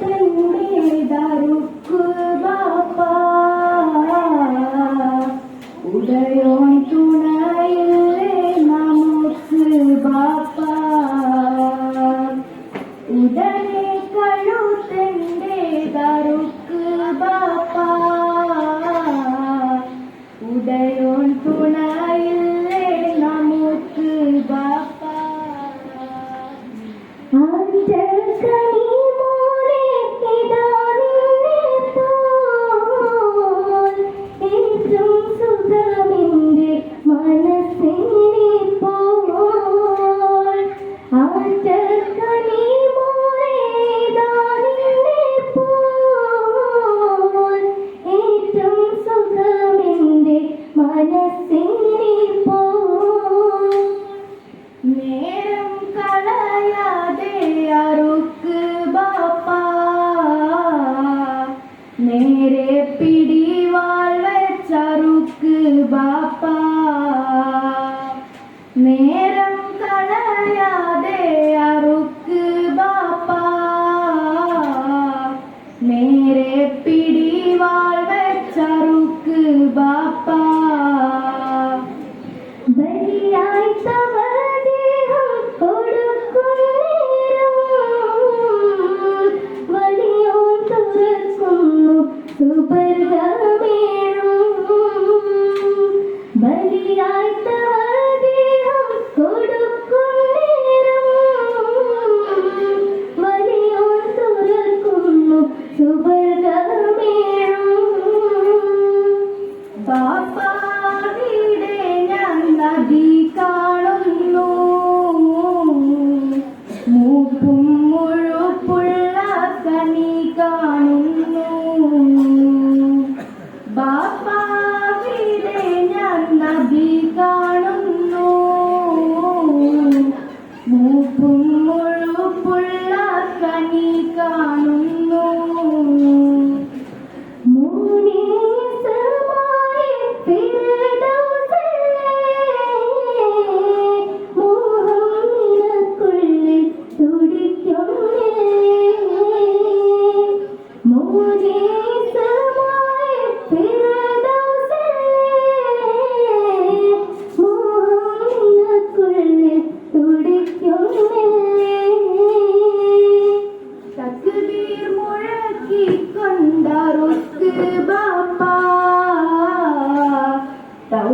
തരുത്തേ மனசேரி போ. நேரம் களையாதே அருக்கு பாப்பா. நேரே பிடி வாழ்வை சருக்கு பாப்பா. நேரம் களையாதே அருக்கு பாப்பா. நேரே பிடி வாழ்வை சருக்கு பாப்பா.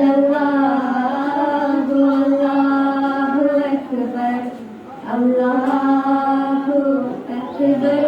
الله أكبر الله أكبر